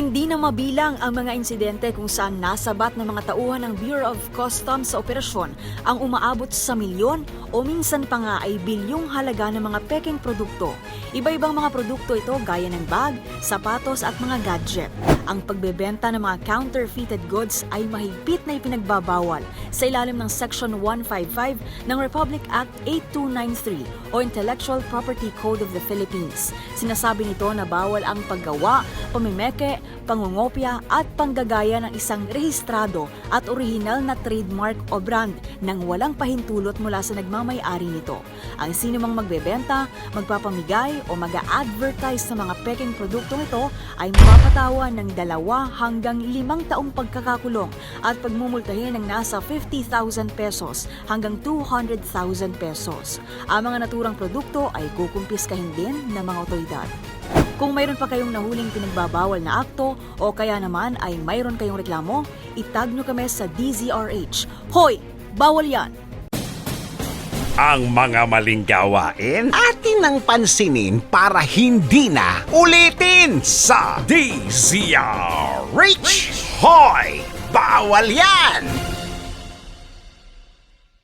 na mabilang ang mga insidente kung saan nasabat ng mga tauhan ng Bureau of Customs sa operasyon ang umaabot sa milyon o minsan pa nga ay bilyong halaga ng mga peking produkto. Iba-ibang mga produkto ito gaya ng bag, sapatos at mga gadget. Ang pagbebenta ng mga counterfeited goods ay mahigpit na ipinagbabawal sa ilalim ng Section 155 ng Republic Act 8293 o Intellectual Property Code of the Philippines. Sinasabi nito na bawal ang paggawa, pamimeke, pangungopya at panggagaya ng isang rehistrado at orihinal na trademark o brand nang walang pahintulot mula sa nagmamayari nito. Ang sino mang magbebenta, magpapamigay o mag-advertise sa mga peking produktong ito ay mapapatawan ng dalawa hanggang limang taong pagkakakulong at pagmumultahin ng nasa 50,000 pesos hanggang 200,000 pesos. Ang mga naturang produkto ay kukumpiskahin din ng mga otoridad. Kung mayroon pa kayong nahuling pinagbabawal na akto o kaya naman ay mayroon kayong reklamo, itag nyo kami sa DZRH. Hoy! Bawal yan! Ang mga maling gawain Atin ang pansinin para hindi na ulitin sa DZR Rich Hoy! Bawal yan!